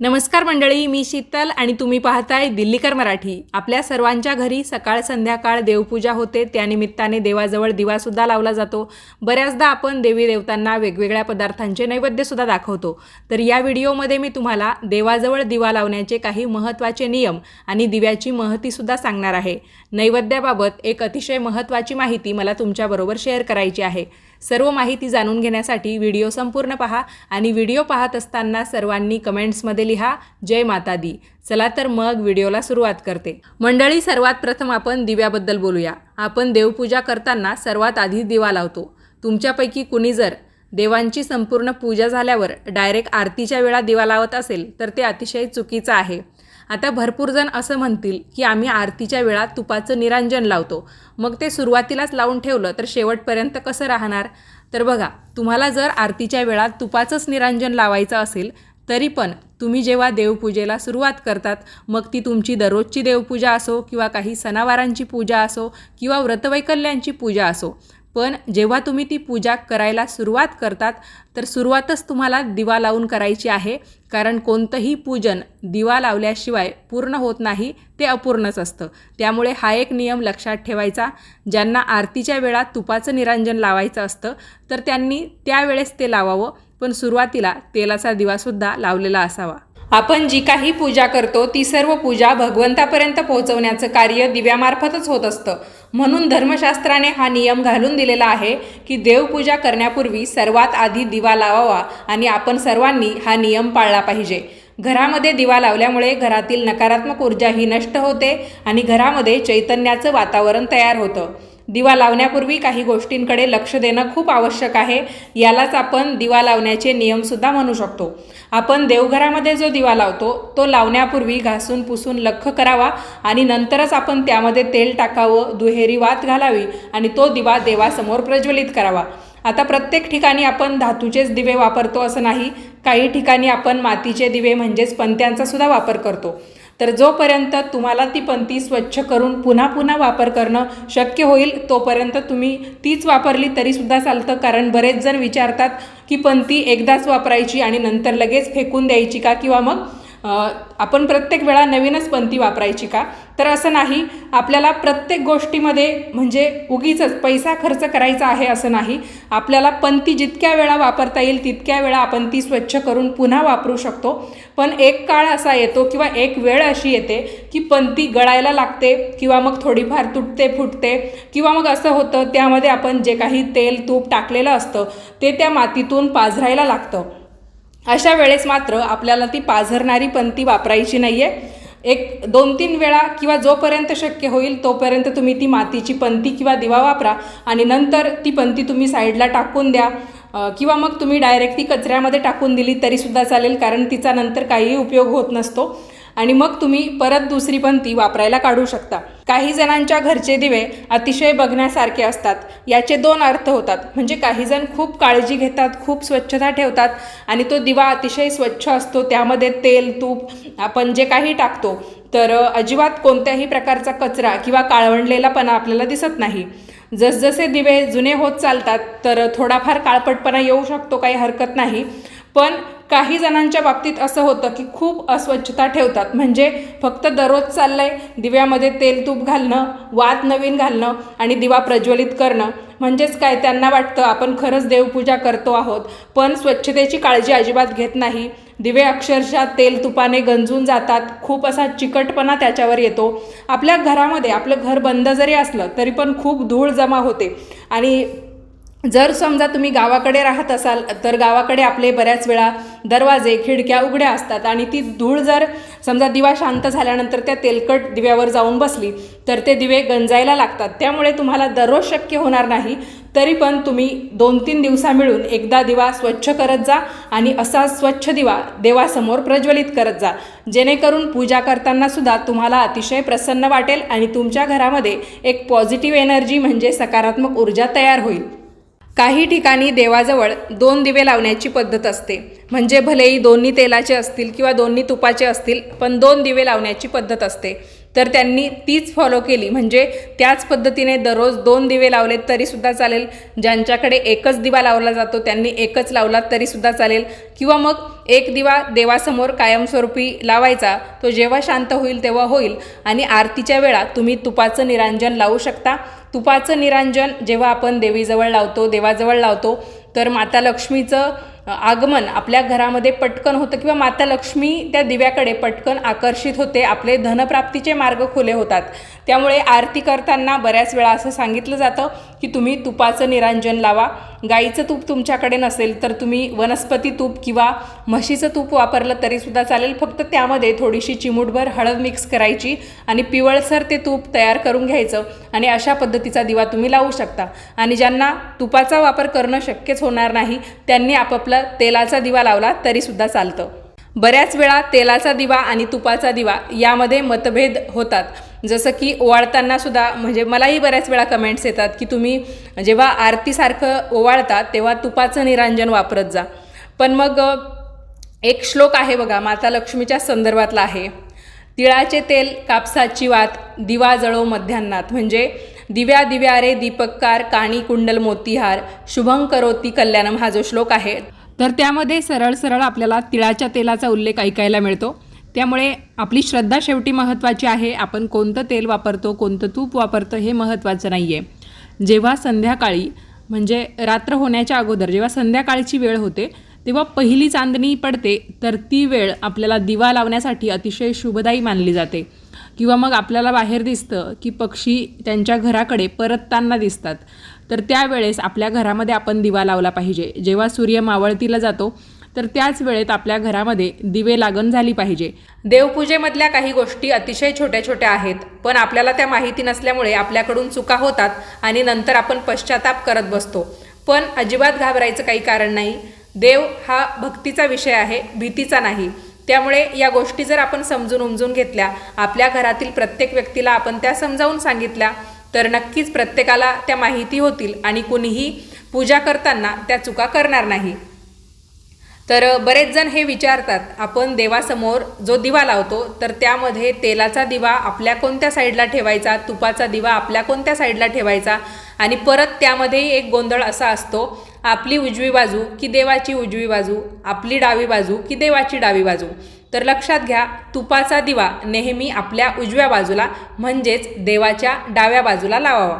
नमस्कार मंडळी मी शीतल आणि तुम्ही पाहताय दिल्लीकर मराठी. आपल्या सर्वांच्या घरी सकाळ संध्याकाळ देवपूजा होते त्यानिमित्ताने देवाजवळ दिवासुद्धा लावला जातो. बऱ्याचदा आपण देवी देवतांना वेगवेगळ्या पदार्थांचे नैवेद्यसुद्धा दाखवतो. तर या व्हिडिओमध्ये मी तुम्हाला देवाजवळ दिवा लावण्याचे काही महत्त्वाचे नियम आणि दिव्याची महतीसुद्धा सांगणार आहे. नैवेद्याबाबत एक अतिशय महत्त्वाची माहिती मला तुमच्याबरोबर शेअर करायची आहे. सर्व माहिती जाणून घेण्यासाठी व्हिडिओ संपूर्ण पहा आणि व्हिडिओ पाहत असताना सर्वांनी कमेंट्समध्ये लिहा जय माता दी चला तर मग व्हिडिओला सुरुवात करते. मंडळी सर्वात प्रथम आपण दिव्याबद्दल बोलूया. आपण देवपूजा करताना सर्वात आधी दिवा लावतो. तुमच्यापैकी कुणी जर देवांची संपूर्ण पूजा झाल्यावर डायरेक्ट आरतीच्या वेळा दिवा लावत असेल तर ते अतिशय चुकीचं आहे. आता भरपूर जण असं म्हणतील की आम्ही आरतीच्या वेळा तुपाचं निरांजन लावतो. मग ते सुरुवातीलाच लावून ठेवलं तर शेवटपर्यंत कसं राहणार? तर बघा तुम्हाला जर आरतीच्या वेळा तुपाचंच निरांजन लावायचं असेल तरी पण तुम्ही जेव्हा देवपूजेला सुरुवात करतात मग ती तुमची दररोजची देवपूजा असो किंवा काही सणावारांची पूजा असो किंवा व्रतवैकल्यांची पूजा असो पण जेव्हा तुम्ही ती पूजा करायला सुरुवात करतात तर सुरुवातच तुम्हाला दिवा लावून करायची आहे. कारण कोणतंही पूजन दिवा लावल्याशिवाय पूर्ण होत नाही ते अपूर्णच असतं. त्यामुळे हा एक नियम लक्षात ठेवायचा. ज्यांना आरतीच्या वेळा तुपाचं निरांजन लावायचं असतं तर त्यांनी त्यावेळेस ते लावावं. पण सुरुवातीला तेलाचा दिवासुद्धा लावलेला असावा. आपण जी काही पूजा करतो ती सर्व पूजा भगवंतापर्यंत पोहोचवण्याचं कार्य दिव्यामार्फतच होत असतं. म्हणून धर्मशास्त्राने हा नियम घालून दिलेला आहे की देवपूजा करण्यापूर्वी सर्वात आधी दिवा लावावा आणि आपण सर्वांनी हा नियम पाळला पाहिजे. घरामध्ये दिवा लावल्यामुळे घरातील नकारात्मक ऊर्जा ही नष्ट होते आणि घरामध्ये चैतन्याचं वातावरण तयार होतं. दिवा लावण्यापूर्वी काही गोष्टींकडे लक्ष देणं खूप आवश्यक आहे. यालाच आपण दिवा लावण्याचे नियमसुद्धा म्हणू शकतो. आपण देवघरामध्ये जो दिवा लावतो तो लावण्यापूर्वी घासून पुसून लख करावा आणि नंतरच आपण त्यामध्ये तेल टाकावं दुहेरी वात घालावी आणि तो दिवा देवासमोर प्रज्वलित करावा. आता प्रत्येक ठिकाणी आपण धातूचेच दिवे वापरतो असं नाही. काही ठिकाणी आपण मातीचे दिवे म्हणजेच पंत्यांचा सुद्धा वापर करतो. तर जोपर्यंत तुम्हाला ती पंती स्वच्छ करून पुन्हा पुन्हा वापर करणं शक्य होईल तोपर्यंत तुम्ही तीच वापरली तरीसुद्धा चालतं. कारण बरेच जण विचारतात की पंती एकदाच वापरायची आणि नंतर लगेच फेकून द्यायची का? किंवा मग आपण प्रत्येक वेळा नवीनच पंती वापरायची का? तर असं नाही. आपल्याला प्रत्येक गोष्टीमध्ये म्हणजे उगीच पैसा खर्च करायचा आहे असं नाही. आपल्याला पंती जितक्या वेळा वापरता येईल तितक्या वेळा आपण ती स्वच्छ करून पुन्हा वापरू शकतो. पण एक काळ असा येतो किंवा एक वेळ अशी येते की पंती गळायला लागते किंवा मग थोडीफार तुटते फुटते किंवा मग असं होतं त्यामध्ये आपण जे काही तेल तूप टाकलेलं असतं ते त्या मातीतून पाझरायला लागतं. अशा वेळेस मात्र आपल्याला ती पाझरणारी पंती वापरायची नाही आहे एक दोन तीन वेळा किंवा जोपर्यंत शक्य होईल तोपर्यंत तुम्ही ती मातीची पंती किंवा दिवा वापरा आणि नंतर ती पंती तुम्ही साईडला टाकून द्या. किंवा मग तुम्ही डायरेक्ट ती कचऱ्यामध्ये टाकून दिली तरीसुद्धा चालेल कारण तिचा नंतर काहीही उपयोग होत नसतो. आणि मग तुम्ही परत दुसरी पण ती वापरायला काढू शकता. काही जणांच्या घरचे दिवे अतिशय बघण्यासारखे असतात. याचे दोन अर्थ होतात. म्हणजे काही जण खूप काळजी घेतात खूप स्वच्छता ठेवतात आणि तो दिवा अतिशय स्वच्छ असतो. त्यामध्ये तेल तूप आपण जे काही टाकतो तर अजिबात कोणत्याही प्रकारचा कचरा किंवा काळवंडलेलापणा आपल्याला दिसत नाही. जसजसे दिवे जुने होत चालतात तर थोडाफार काळपटपणा येऊ शकतो काही हरकत नाही. पण काही जणांच्या बाबतीत असं होतं की खूप अस्वच्छता ठेवतात. म्हणजे फक्त दररोज चाललंय दिव्यामध्ये तेल तूप घालणं वात नवीन घालणं आणि दिवा प्रज्वलित करणं. म्हणजेच काय त्यांना वाटतं आपण खरंच देवपूजा करतो आहोत पण स्वच्छतेची काळजी अजिबात घेत नाही. दिवे अक्षरशः तेल तुपाने गंजून जातात. खूप असा चिकटपणा त्याच्यावर येतो. आपल्या घरामध्ये आपलं घर बंद जरी असलं तरी पण खूप धूळ जमा होते. आणि जर समजा तुम्ही गावाकडे राहत असाल तर गावाकडे आपले बऱ्याच वेळा दरवाजे खिडक्या उघड्या असतात आणि ती धूळ जर समजा दिवा शांत झाल्यानंतर त्या तेलकट दिव्यावर जाऊन बसली तर ते दिवे गंजायला लागतात. त्यामुळे तुम्हाला दररोज शक्य होणार नाही तरी पण तुम्ही दोन तीन दिवसा मिळून एकदा दिवा स्वच्छ करत जा आणि असा स्वच्छ दिवा देवासमोर प्रज्वलित करत जा. जेणेकरून पूजा करताना सुद्धा तुम्हाला अतिशय प्रसन्न वाटेल आणि तुमच्या घरामध्ये एक पॉझिटिव्ह एनर्जी म्हणजे सकारात्मक ऊर्जा तयार होईल. काही ठिकाणी देवाजवळ दोन दिवे लावण्याची पद्धत असते. म्हणजे भलेही दोन्ही तेलाचे असतील किंवा दोन्ही तुपाचे असतील पण दोन दिवे लावण्याची पद्धत असते. तर त्यांनी तीच फॉलो केली. म्हणजे त्याच पद्धतीने दररोज दोन दिवे लावले तरीसुद्धा चालेल. ज्यांच्याकडे एकच दिवा लावला जातो त्यांनी एकच लावला तरीसुद्धा चालेल. किंवा मग एक दिवा देवासमोर कायमस्वरूपी लावायचा तो जेव्हा शांत होईल तेव्हा होईल. आणि आरतीच्या वेळा तुम्ही तुपाचं निरांजन लावू शकता. तुपाचं निरांजन जेव्हा आपण देवीजवळ लावतो देवाजवळ लावतो तर माता लक्ष्मीचं आगमन आपल्या घरामध्ये पटकन होतं किंवा माता लक्ष्मी त्या दिव्याकडे पटकन आकर्षित होते आपले धनप्राप्तीचे मार्ग खुले होतात. त्यामुळे आरती करताना बऱ्याच वेळा असं सांगितलं जातं की तुम्ही तुपाचं निरांजन लावा. गाईचं तूप तुमच्याकडे नसेल तर तुम्ही वनस्पती तूप किंवा म्हशीचं तूप वापरलं तरीसुद्धा चालेल. फक्त त्यामध्ये थोडीशी चिमूटभर हळद मिक्स करायची आणि पिवळसर ते तूप तयार करून घ्यायचं आणि अशा पद्धतीचा दिवा तुम्ही लावू शकता. आणि ज्यांना तुपाचा वापर करणं शक्यच होणार नाही त्यांनी आपापलं तेलाचा दिवा लावला तरीसुद्धा चालतं. बऱ्याच वेळा तेलाचा दिवा आणि तुपाचा दिवा यामध्ये मतभेद होतात. जसं की ओवाळताना सुद्धा म्हणजे मलाही बऱ्याच वेळा कमेंट्स येतात की तुम्ही जेव्हा आरतीसारखं ओवाळता तेव्हा तुपाचं निरांजन वापरत जा. पण मग एक श्लोक आहे बघा माता लक्ष्मीच्या संदर्भातला आहे. तिळाचे तेल कापसाची वात दिवा जळो मध्यान्नात म्हणजे दिव्या दिव्या रे दीपककार काणी कुंडल मोतीहार शुभं करोती कल्याणम हा जो श्लोक आहे. तर त्यामध्ये सरळ सरळ आपल्याला तिळाच्या तेलाचा उल्लेख ऐकायला मिळतो. त्यामुळे आपली श्रद्धा शेवटी महत्त्वाची आहे. आपण कोणतं तेल वापरतो कोणतं तूप वापरतो हे महत्त्वाचं नाही आहे जेव्हा संध्याकाळी म्हणजे रात्र होण्याच्या अगोदर जेव्हा संध्याकाळची वेळ होते तेव्हा पहिली चांदणी पडते तर ती वेळ आपल्याला दिवा लावण्यासाठी अतिशय शुभदायी मानली जाते. किंवा मग आपल्याला बाहेर दिसतं की पक्षी त्यांच्या घराकडे परतताना दिसतात. तर त्यावेळेस आपल्या घरामध्ये आपण दिवा लावला पाहिजे. जेव्हा सूर्य मावळतीला जातो तर त्याच वेळेत आपल्या घरामध्ये दिवे लागण झाली पाहिजे. देवपूजेमधल्या काही गोष्टी अतिशय छोट्या छोट्या आहेत पण आपल्याला त्या माहिती नसल्यामुळे आपल्याकडून चुका होतात आणि नंतर आपण पश्चाताप करत बसतो. पण अजिबात घाबरायचं काही कारण नाही. देव हा भक्तीचा विषय आहे भीतीचा नाही. त्यामुळे या गोष्टी जर आपण समजून उमजून घेतल्या आपल्या घरातील प्रत्येक व्यक्तीला आपण त्या समजावून सांगितल्या तर नक्कीच प्रत्येकाला त्या माहिती होतील आणि कुणीही पूजा करताना त्या चुका करणार नाही. तर बरेच जण हे विचारतात आपण देवासमोर जो दिवा लावतो तर त्यामध्ये तेलाचा दिवा आपल्या कोणत्या साईडला ठेवायचा तुपाचा दिवा आपल्या कोणत्या साईडला ठेवायचा आणि परत त्यामध्येही एक गोंधळ असा असतो आपली उजवी बाजू की देवाची उजवी बाजू आपली डावी बाजू की देवाची डावी बाजू. तर लक्षात घ्या तुपाचा दिवा नेहमी आपल्या उजव्या बाजूला म्हणजेच देवाच्या डाव्या बाजूला लावावा.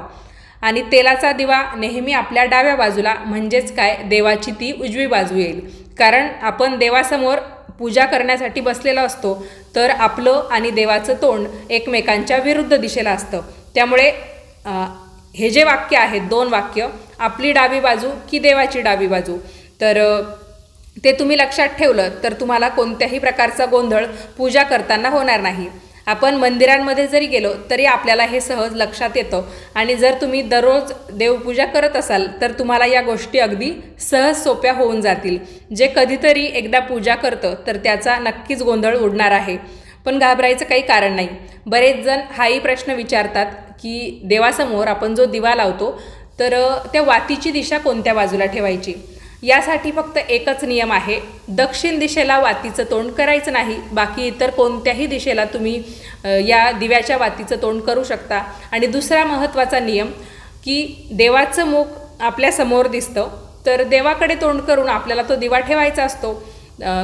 आणि तेलाचा दिवा नेहमी आपल्या डाव्या बाजूला म्हणजेच काय? देवाची ती उजवी बाजू येईल. कारण आपण देवासमोर पूजा करण्यासाठी बसलेला असतो तर आपलं आणि देवाचं तोंड एकमेकांच्या विरुद्ध दिशेला असतं. त्यामुळे हे जे वाक्य आहेत दोन वाक्य आपली डावी बाजू की देवाची डावी बाजू? तर ते तुम्ही लक्षात ठेवलं तर तुम्हाला कोणत्याही प्रकारचा गोंधळ पूजा करताना होणार नाही. आपण मंदिरांमध्ये जरी गेलो तरी आपल्याला हे सहज लक्षात येतं. आणि जर तुम्ही दररोज देवपूजा करत असाल तर तुम्हाला या गोष्टी अगदी सहज सोप्या होऊन जातील. जे कधीतरी एकदा पूजा करतं तर त्याचा नक्कीच गोंधळ उडणार आहे. पण घाबरायचं काही कारण नाही. बरेच जण हाही प्रश्न विचारतात की देवासमोर आपण जो दिवा लावतो तर त्या वातीची दिशा कोणत्या बाजूला ठेवायची? यासाठी फक्त एकच नियम आहे. दक्षिण दिशेला वातीचं तोंड करायचं नाही. बाकी इतर कोणत्याही दिशेला तुम्ही या दिव्याच्या वातीचं तोंड करू शकता. आणि दुसरा महत्त्वाचा नियम की देवाचं मुख आपल्यासमोर दिसतं तर देवाकडे तोंड करून आपल्याला तो दिवा ठेवायचा असतो.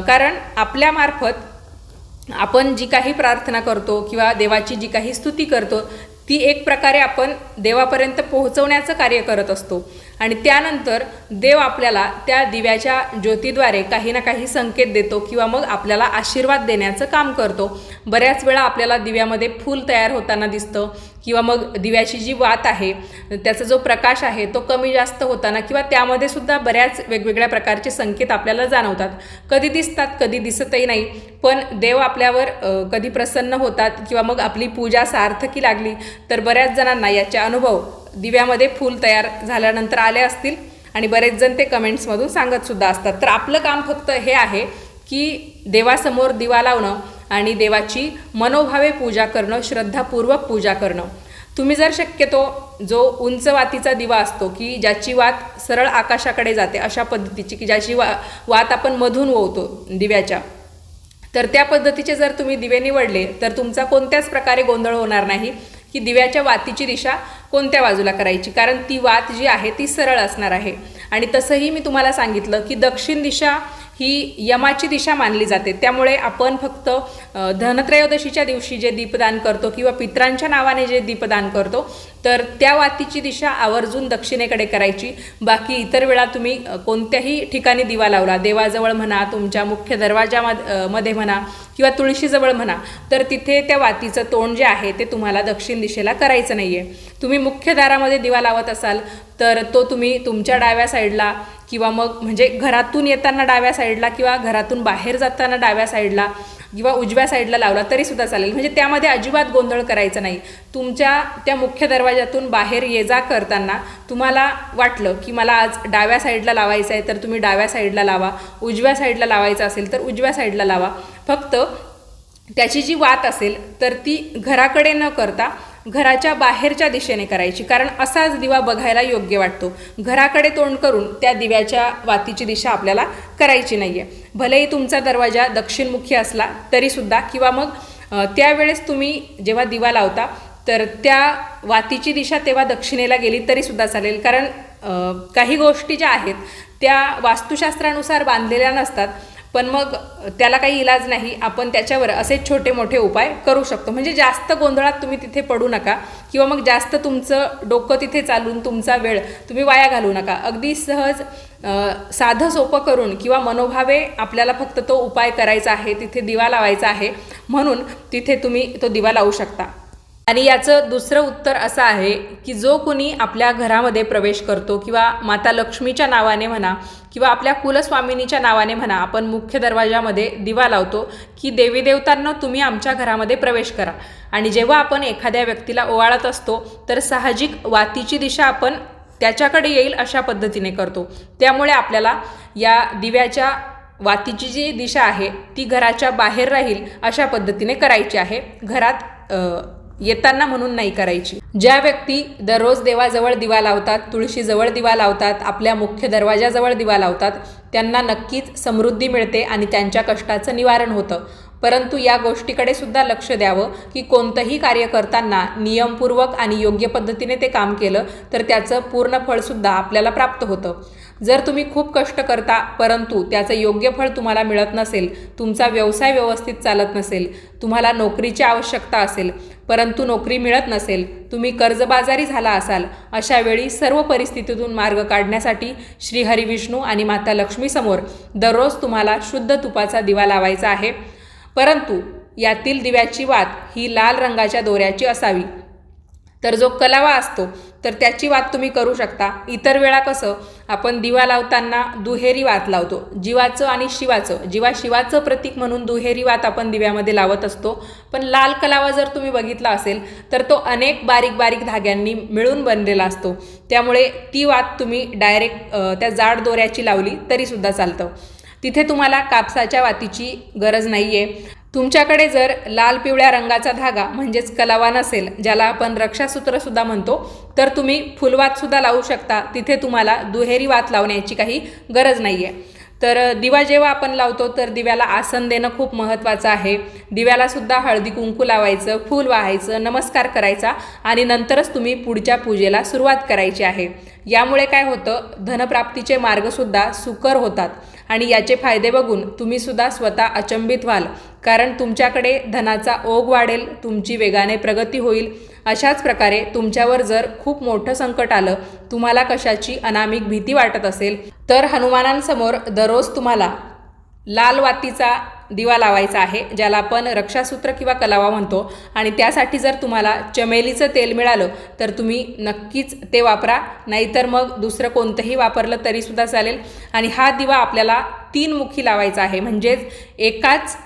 कारण आपल्यामार्फत आपण जी काही प्रार्थना करतो किंवा देवाची जी काही स्तुती करतो ती एक प्रकारे आपण देवापर्यंत पोहोचवण्याचं कार्य करत असतो. आणि त्यानंतर देव आपल्याला त्या दिव्याच्या ज्योतीद्वारे काही ना काही संकेत देतो किंवा मग आपल्याला आशीर्वाद देण्याचं काम करतो. बऱ्याच वेळा आपल्याला दिव्यामध्ये फूल तयार होताना दिसतं किंवा मग दिव्याची जी वात आहे त्याचा जो प्रकाश आहे तो कमी जास्त होताना किंवा त्यामध्ये सुद्धा बऱ्याच वेगवेगळ्या प्रकारचे संकेत आपल्याला जाणवतात. कधी दिसतात कधी दिसतही नाही पण देव आपल्यावर कधी प्रसन्न होतात किंवा मग आपली पूजा सार्थकी लागली तर बऱ्याच जणांना याचे अनुभव दिव्यामध्ये फूल तयार झाल्यानंतर आले असतील आणि बरेच जण ते कमेंट्समधून सांगतसुद्धा असतात. तर आपलं काम फक्त हे आहे की देवासमोर दिवा लावणं आणि देवाची मनोभावे पूजा करणं श्रद्धापूर्वक पूजा करणं. तुम्ही जर शक्यतो जो उंच वातीचा दिवा असतो की ज्याची वात सरळ आकाशाकडे जाते अशा पद्धतीची की ज्याची वा वात आपण मधून ओवतो दिव्याच्या तर त्या पद्धतीचे जर तुम्ही दिवे निवडले तर तुमचा कोणत्याच प्रकारे गोंधळ होणार नाही की दिव्याच्या वातीची दिशा कोणत्या बाजूला करायची. कारण ती वात जी आहे ती सरळ असणार आहे. आणि तसंही मी तुम्हाला सांगितलं की दक्षिण दिशा ही यमाची दिशा मानली जाते. त्यामुळे आपण फक्त धनत्रयोदशीच्या दिवशी जे दीपदान करतो किंवा पित्रांच्या नावाने जे दीपदान करतो तर त्या वातीची दिशा आवर्जून दक्षिणेकडे करायची. बाकी इतर वेळा तुम्ही कोणत्याही ठिकाणी दिवा लावला देवाजवळ म्हणा तुमच्या मुख्य दरवाजामध्ये मध्ये म्हणा किंवा तुळशीजवळ म्हणा तर तिथे त्या वातीचं तोंड जे आहे ते तुम्हाला दक्षिण दिशेला करायचं नाही आहे तुम्ही मुख्य दारामध्ये दिवा लावत असाल तर तो तुम्ही तुमच्या डाव्या साईडला किंवा मग म्हणजे घरातून येताना डाव्या साईडला किंवा घरातून बाहेर जाताना डाव्या साईडला किंवा उजव्या साईडला लावला तरी सुद्धा चालेल. म्हणजे त्यामध्ये अजिबात गोंधळ करायचा नाही. तुमच्या त्या मुख्य दरवाजातून बाहेर ये जा करताना तुम्हाला वाटलं की मला आज डाव्या साईडला लावायचं आहे तर तुम्ही डाव्या साईडला लावा. उजव्या साईडला लावायचं असेल तर उजव्या साईडला लावा. फक्त त्याची जी वात असेल तर ती घराकडे न करता घराच्या बाहेरच्या दिशेने करायची. कारण असाच दिवा बघायला योग्य वाटतो. घराकडे तोंड करून त्या दिव्याच्या वातीची दिशा आपल्याला करायची नाही आहे भलेही तुमचा दरवाजा दक्षिणमुखी असला तरीसुद्धा किंवा मग त्यावेळेस तुम्ही जेव्हा दिवा लावता तर त्या वातीची दिशा तेव्हा दक्षिणेला गेली तरीसुद्धा चालेल. कारण काही गोष्टी ज्या आहेत त्या वास्तुशास्त्रानुसार बांधलेल्या नसतात. पण मग त्याला काही इलाज नाही आपण त्याच्यावर असे छोटे मोठे उपाय करू शकतो. म्हणजे जास्त गोंधळात तुम्ही तिथे पडू नका किंवा मग जास्त तुमचं डोकं तिथे चालून तुमचा वेळ तुम्ही वाया घालू नका. अगदी सहज साधं सोपं करून किंवा मनोभावे आपल्याला फक्त तो उपाय करायचा आहे तिथे दिवा लावायचा आहे म्हणून तिथे तुम्ही तो दिवा लावू शकता. आणि याचं दुसरं उत्तर असं आहे की जो कुणी आपल्या घरामध्ये प्रवेश करतो किंवा माता लक्ष्मीच्या नावाने म्हणा किंवा आपल्या कुलस्वामिनीच्या नावाने म्हणा आपण मुख्य दरवाजामध्ये दिवा लावतो की देवी देवतांना तुम्ही आमच्या घरामध्ये प्रवेश करा. आणि जेव्हा आपण एखाद्या व्यक्तीला ओवाळत असतो तर साहजिक वातीची दिशा आपण त्याच्याकडे येईल अशा पद्धतीने करतो. त्यामुळे आपल्याला या दिव्याच्या वातीची जी दिशा आहे ती घराच्या बाहेर राहील अशा पद्धतीने करायची आहे. घरात येताना म्हणून नाही करायची. ज्या व्यक्ती दररोज देवाजवळ दिवा लावतात तुळशीजवळ दिवा लावतात आपल्या मुख्य दरवाजाजवळ दिवा लावतात त्यांना नक्कीच समृद्धी मिळते आणि त्यांच्या कष्टाचं निवारण होतं. परंतु या गोष्टीकडे सुद्धा लक्ष द्यावं की कोणतंही कार्य करताना नियमपूर्वक आणि योग्य पद्धतीने ते काम केलं तर त्याचं पूर्ण फळसुद्धा आपल्याला प्राप्त होतं. जर तुम्ही खूप कष्ट करता परंतु त्याचं योग्य फळ तुम्हाला मिळत नसेल तुमचा व्यवसाय व्यवस्थित चालत नसेल तुम्हाला नोकरीची आवश्यकता असेल परंतु नोकरी मिळत नसेल तुम्ही कर्जबाजारी झाला असाल अशावेळी सर्व परिस्थितीतून मार्ग काढण्यासाठी श्रीहरी विष्णू आणि माता लक्ष्मीसमोर दररोज तुम्हाला शुद्ध तुपाचा दिवा लावायचा आहे. परंतु यातील दिव्याची वात ही लाल रंगाच्या दोऱ्याची असावी. तर जो कलावा असतो तर त्याची वात तुम्ही करू शकता. इतर वेळा कसं आपण दिवा लावताना दुहेरी वात लावतो. जीवाचं आणि शिवाचं. जीवा शिवाचं प्रतीक म्हणून दुहेरी वात आपण दिव्यामध्ये लावत असतो. पण लाल कलावा जर तुम्ही बघितला असेल तर तो अनेक बारीक बारीक धाग्यांनी मिळून बनलेला असतो. त्यामुळे ती वात तुम्ही डायरेक्ट त्या जाड दोऱ्याची लावली तरीसुद्धा चालतं. तिथे तुम्हाला कापसाच्या वातीची गरज नाही आहे तुमच्याकडे जर लाल पिवळ्या रंगाचा धागा म्हणजेच कलावा नसेल ज्याला आपण रक्षासूत्रसुद्धा म्हणतो तर तुम्ही फुलवातसुद्धा लावू शकता. तिथे तुम्हाला दुहेरी वात लावण्याची काही गरज नाही आहे तर दिवा जेव्हा आपण लावतो तर दिव्याला आसन देणं खूप महत्त्वाचं आहे. दिव्याला सुद्धा हळदी कुंकू लावायचं फूल वाहायचं नमस्कार करायचा आणि नंतरच तुम्ही पुढच्या पूजेला सुरुवात करायची आहे. यामुळे काय होतं धनप्राप्तीचे मार्गसुद्धा सुकर होतात. आणि याचे फायदे बघून तुम्ही सुद्धा स्वतः अचंबित व्हाल. कारण तुमच्याकडे धनाचा ओघ वाढेल तुमची वेगाने प्रगती होईल. अशाच प्रकारे तुमच्यावर जर खूप मोठं संकट आलं तुम्हाला कशाची अनामिक भीती वाटत असेल तर हनुमानांसमोर दररोज तुम्हाला लाल वातीचा दिवा लावायचा आहे ज्याला आपण रक्षासूत्र किंवा कलावा म्हणतो. आणि त्यासाठी जर तुम्हाला चमेलीचं तेल मिळालं तर तुम्ही नक्कीच ते वापरा. नाहीतर मग दुसरं कोणतंही वापरलं तरीसुद्धा चालेल. आणि हा दिवा आपल्याला तीन मुखी लावायचा आहे. म्हणजेच एकाच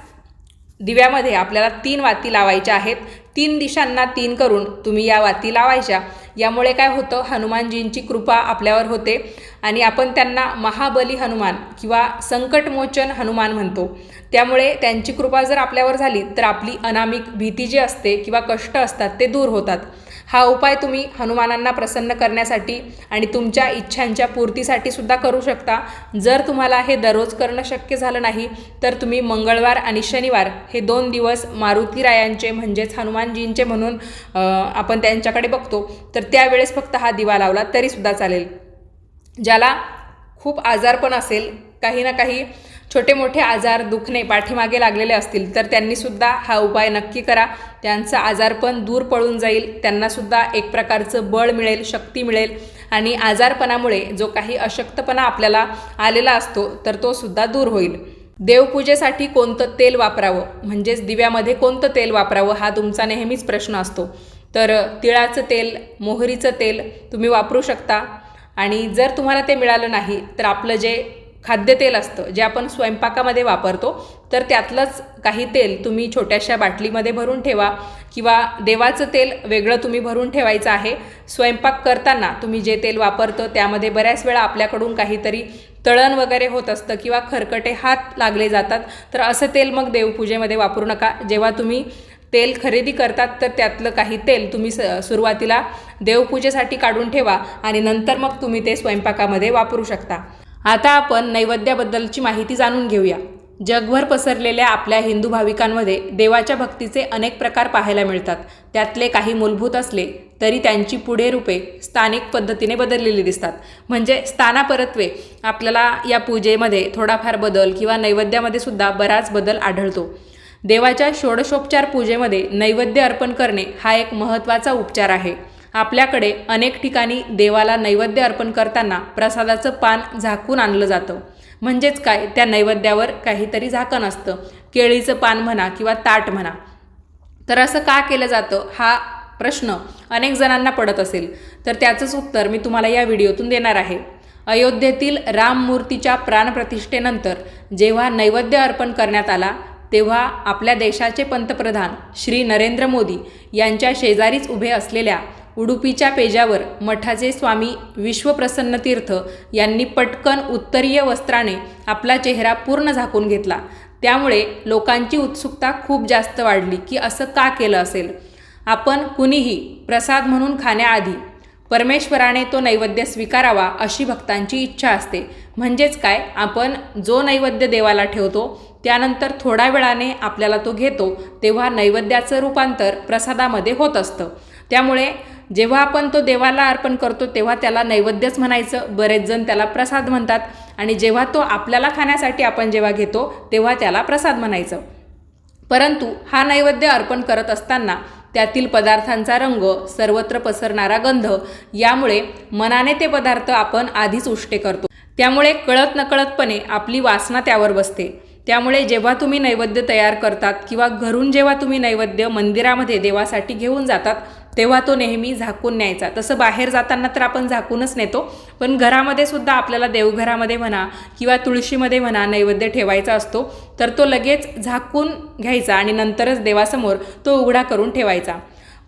दिव्यामध्ये आपल्याला तीन वाती लावायच्या आहेत. तीन दिशांना तीन करून तुम्ही या वाती लावायच्या. यामुळे काय होतं हनुमानजींची कृपा आपल्यावर होते आणि आपण त्यांना महाबली हनुमान किंवा संकटमोचन हनुमान म्हणतो. त्यामुळे त्यांची कृपा जर आपल्यावर झाली तर आपली अनामिक भीती जी असते किंवा कष्ट असतात ते दूर होतात. हा उपाय तुम्ही हनुमानांना प्रसन्न करण्यासाठी आणि तुमच्या इच्छांच्या पूर्तीसाठी सुद्धा करू शकता. जर तुम्हाला हे दररोज करणं शक्य झालं नाही तर तुम्ही मंगळवार आणि शनिवार हे दोन दिवस मारुतीरायांचे म्हणजेच हनुमानजींचे म्हणून आपण त्यांच्याकडे बघतो तर त्यावेळेस फक्त हा दिवा लावला तरीसुद्धा चालेल. ज्याला खूप आजारपण असेल काही ना काही छोटे मोठे आजार दुखणे पाठीमागे लागलेले असतील तर त्यांनीसुद्धा हा उपाय नक्की करा. त्यांचं आजारपण दूर पळून जाईल त्यांनासुद्धा एक प्रकारचं बळ मिळेल शक्ती मिळेल. आणि आजारपणामुळे जो काही अशक्तपणा आपल्याला आलेला असतो तर तो सुद्धा दूर होईल. देवपूजेसाठी कोणतं तेल वापरावं? म्हणजेच दिव्यामध्ये कोणतं तेल वापरावं? हा तुमचा नेहमीच प्रश्न असतो. तर तिळाचं तेल मोहरीचं तेल तुम्ही वापरू शकता. आणि जर तुम्हाला ते मिळालं नाही तर आपलं जे खाद्यतेल असतं जे आपण स्वयंपाकामध्ये वापरतो तर त्यातलंच काही तेल तुम्ही छोट्याशा बाटलीमध्ये भरून ठेवा किंवा देवाचं तेल वेगळं तुम्ही भरून ठेवायचं आहे. स्वयंपाक करताना तुम्ही जे तेल वापरतं त्यामध्ये बऱ्याच वेळा आपल्याकडून काहीतरी तळण वगैरे होत असतं किंवा खरकटे हात लागले जातात तर असं तेल मग देवपूजेमध्ये वापरू नका. जेव्हा तुम्ही तेल खरेदी करतात तर त्यातलं काही तेल तुम्ही स सुरुवातीला देवपूजेसाठी काढून ठेवा आणि नंतर मग तुम्ही ते स्वयंपाकामध्ये वापरू शकता. आता आपण नैवेद्याबद्दलची माहिती जाणून घेऊया. जगभर पसरलेल्या आपल्या हिंदू भाविकांमध्ये देवाच्या भक्तीचे अनेक प्रकार पाहायला मिळतात. त्यातले काही मूलभूत असले तरी त्यांची पुढे रूपे स्थानिक पद्धतीने बदललेली दिसतात. म्हणजे स्थानापरत्वे आपल्याला या पूजेमध्ये थोडाफार बदल किंवा नैवेद्यामध्ये सुद्धा बराच बदल आढळतो. देवाच्या षोडशोपचार पूजेमध्ये नैवेद्य अर्पण करणे हा एक महत्त्वाचा उपचार आहे. आपल्याकडे अनेक ठिकाणी देवाला नैवेद्य अर्पण करताना प्रसादाचं पान झाकून आणलं जातं. म्हणजेच काय? त्या नैवेद्यावर काहीतरी झाकण असतं. केळीचं पान म्हणा किंवा ताट म्हणा. तर असं का केलं जातं? हा प्रश्न अनेक जणांना पडत असेल. तर त्याचंच उत्तर मी तुम्हाला या व्हिडिओतून देणार आहे. अयोध्येतील राममूर्तीच्या प्राणप्रतिष्ठेनंतर जेव्हा नैवेद्य अर्पण करण्यात आला तेव्हा आपल्या देशाचे पंतप्रधान श्री नरेंद्र मोदी यांच्या शेजारीच उभे असलेल्या उडुपीच्या पेजावर मठाचे स्वामी विश्वप्रसन्न तीर्थ यांनी पटकन उत्तरीय वस्त्राने आपला चेहरा पूर्ण झाकून घेतला. त्यामुळे लोकांची उत्सुकता खूप जास्त वाढली की असं का केलं असेल? आपण कुणीही प्रसाद म्हणून खाण्याआधी परमेश्वराने तो नैवेद्य स्वीकारावा अशी भक्तांची इच्छा असते. म्हणजेच काय? आपण जो नैवेद्य देवाला ठेवतो त्यानंतर थोड्या वेळाने आपल्याला तो घेतो तेव्हा नैवेद्याचं रूपांतर प्रसादामध्ये होत असतं. त्यामुळे जेव्हा आपण तो देवाला अर्पण करतो तेव्हा त्याला नैवेद्यच म्हणायचं. बरेच जण त्याला प्रसाद म्हणतात. आणि जेव्हा तो आपल्याला खाण्यासाठी आपण जेव्हा घेतो तेव्हा त्याला प्रसाद म्हणायचं. परंतु हा नैवेद्य अर्पण करत असताना त्यातील पदार्थांचा रंग सर्वत्र पसरणारा गंध यामुळे मनाने ते पदार्थ आपण आधीच उष्टे करतो. त्यामुळे कळत नकळतपणे आपली वासना त्यावर बसते. त्यामुळे जेव्हा तुम्ही नैवेद्य तयार करतात किंवा घरून जेव्हा तुम्ही नैवेद्य मंदिरामध्ये देवासाठी घेऊन जातात तेव्हा तो नेहमी झाकून न्यायचा. तसं बाहेर जाताना तर आपण झाकूनच नेतो पण घरामध्ये सुद्धा आपल्याला देवघरामध्ये म्हणा किंवा तुळशीमध्ये म्हणा नैवेद्य ठेवायचा असतो तर तो लगेच झाकून घ्यायचा आणि नंतरच देवासमोर तो उघडा करून ठेवायचा.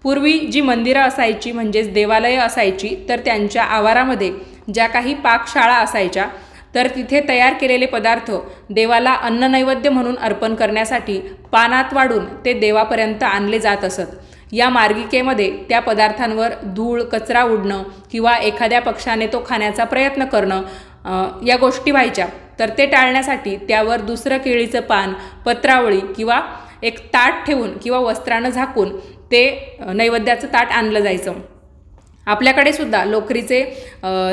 पूर्वी जी मंदिरं असायची म्हणजेच देवालयं असायची तर त्यांच्या आवारामध्ये ज्या काही पाकशाळा असायच्या तर तिथे तयार केलेले पदार्थ देवाला अन्ननैवेद्य म्हणून अर्पण करण्यासाठी पानात वाढून ते देवापर्यंत आणले जात असत. या मार्गिकेमध्ये त्या पदार्थांवर धूळ कचरा उडणं किंवा एखाद्या पक्षाने तो खाण्याचा प्रयत्न करणं या गोष्टी व्हायच्या. तर ते टाळण्यासाठी त्यावर दुसरं केळीचं पान पत्रावळी किंवा एक ताट ठेवून किंवा वस्त्रानं झाकून ते नैवेद्याचं ताट आणलं जायचं. आपल्याकडे सुद्धा लोकरीचे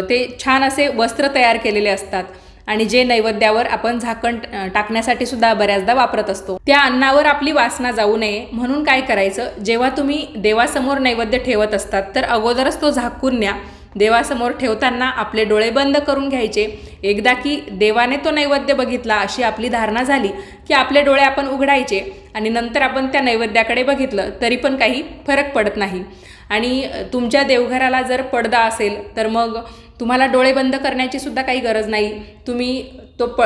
ते छान असे वस्त्र तयार केलेले असतात. आणि जे नैवेद्यावर आपण झाकण टाकण्यासाठी सुद्धा बऱ्याचदा वापरत असतो. त्या अन्नावर आपली वासना जाऊ नये. म्हणून काय करायचं? जेव्हा तुम्ही देवासमोर नैवेद्य ठेवत असतात तर अगोदरच तो झाकून न्या. देवासमोर ठेवताना आपले डोळे बंद करून घ्यायचे. एकदा की देवाने तो नैवेद्य बघितला अशी आपली धारणा झाली की आपले डोळे आपण उघडायचे आणि नंतर आपण त्या नैवेद्याकडे बघितलं तरी पण काही फरक पडत नाही. आणि तुमच्या देवघराला जर पडदा असेल तर मग तुम्हाला डोळे बंद करण्याची सुद्धा काही गरज नाही. तुम्ही तो प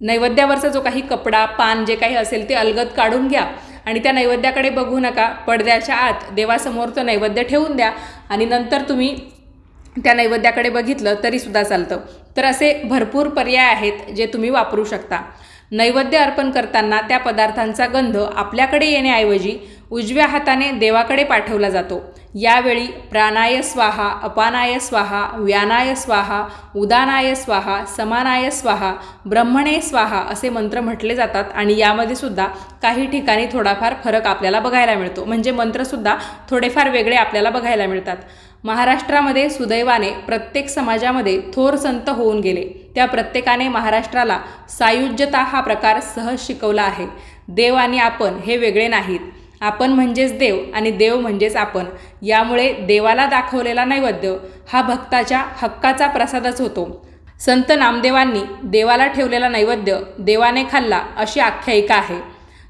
नैवेद्यावरचा जो काही कपडा पान जे काही असेल ते अलगद काढून घ्या आणि त्या नैवेद्याकडे बघू नका. पडद्याच्या आत देवासमोर तो नैवेद्य ठेवून द्या आणि नंतर तुम्ही त्या नैवेद्याकडे बघितलं तरीसुद्धा चालतं. तर असे भरपूर पर्याय आहेत जे तुम्ही वापरू शकता. नैवेद्य अर्पण करताना त्या पदार्थांचा गंध आपल्याकडे येण्याऐवजी उजव्या हाताने देवाकडे पाठवला जातो. यावेळी प्राणाय स्वाहा अपानाय स्वाहा व्यानाय स्वाहा उदानाय स्वाहा समानाय स्वाहा ब्रह्मणे स्वाहा असे मंत्र म्हटले जातात आणि यामध्ये सुद्धा काही ठिकाणी थोडाफार फरक आपल्याला बघायला मिळतो. म्हणजे मंत्रसुद्धा थोडेफार वेगळे आपल्याला बघायला मिळतात. महाराष्ट्रामध्ये सुदैवाने प्रत्येक समाजामध्ये थोर संत होऊन गेले. त्या प्रत्येकाने महाराष्ट्राला सायुज्यता हा प्रकार सहज शिकवला आहे. देव आणि आपण हे वेगळे नाहीत. आपण म्हणजेच देव आणि देव म्हणजेच आपण. यामुळे देवाला दाखवलेला नैवेद्य हा भक्ताच्या हक्काचा प्रसादच होतो. संत नामदेवांनी देवाला ठेवलेला नैवेद्य देवाने खाल्ला अशी आख्यायिका आहे.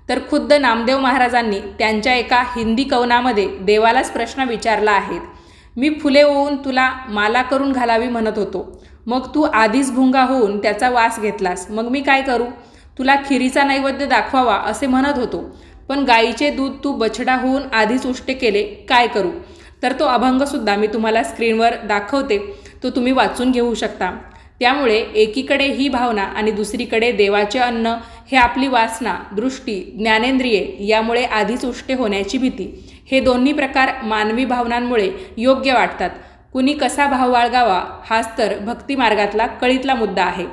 तर खुद्द नामदेव महाराजांनी त्यांच्या एका हिंदी कवनामध्ये देवालाच प्रश्न विचारला आहेत मी फुले होऊन तुला माला करून घालावी म्हणत होतो. मग तू आधीच भुंगा होऊन त्याचा वास घेतलास. मग मी काय करू? तुला खिरीचा नैवेद्य दाखवावा असे म्हणत होतो. पण गाईचे दूध तू बछडा होऊन आधीच उष्टे केले काय करू? तर तो अभंगसुद्धा मी तुम्हाला स्क्रीनवर दाखवते तो तुम्ही वाचून घेऊ शकता. त्यामुळे एकीकडे ही भावना आणि दुसरीकडे देवाचे अन्न हे आपली वासना दृष्टी ज्ञानेंद्रिये यामुळे आधीच उष्टे होण्याची भीती. हे दोन्ही प्रकार मानवी भावनांमुळे योग्य वाटतात. कुणी कसा भाव बाळगावा हाच तर भक्तिमार्गातला कळीतला मुद्दा आहे.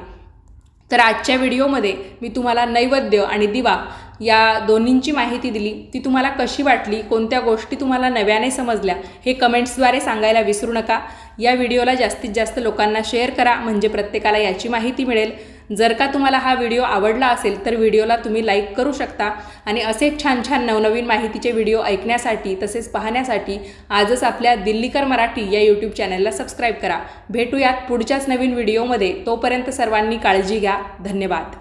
तर आजच्या व्हिडिओमध्ये मी तुम्हाला नैवेद्य आणि दिवा या दोन्हींची माहिती दिली ती तुम्हाला कशी वाटली कोणत्या गोष्टी तुम्हाला नव्याने समजल्या हे कमेंट्सद्वारे सांगायला विसरू नका. या व्हिडिओला जास्तीत जास्त लोकांना शेअर करा म्हणजे प्रत्येकाला याची माहिती मिळेल. जर का तुम्हाला हा व्हिडिओ आवडला असेल तर व्हिडिओला तुम्ही लाईक करू शकता. आणि असेच छान छान नवनवीन माहितीचे व्हिडिओ ऐकण्यासाठी तसेच पाहण्यासाठी आजच आपल्या दिल्लीकर मराठी या यूट्यूब चॅनलला सबस्क्राईब करा. भेटूयात पुढच्याच नवीन व्हिडिओमध्ये. तोपर्यंत सर्वांनी काळजी घ्या. धन्यवाद.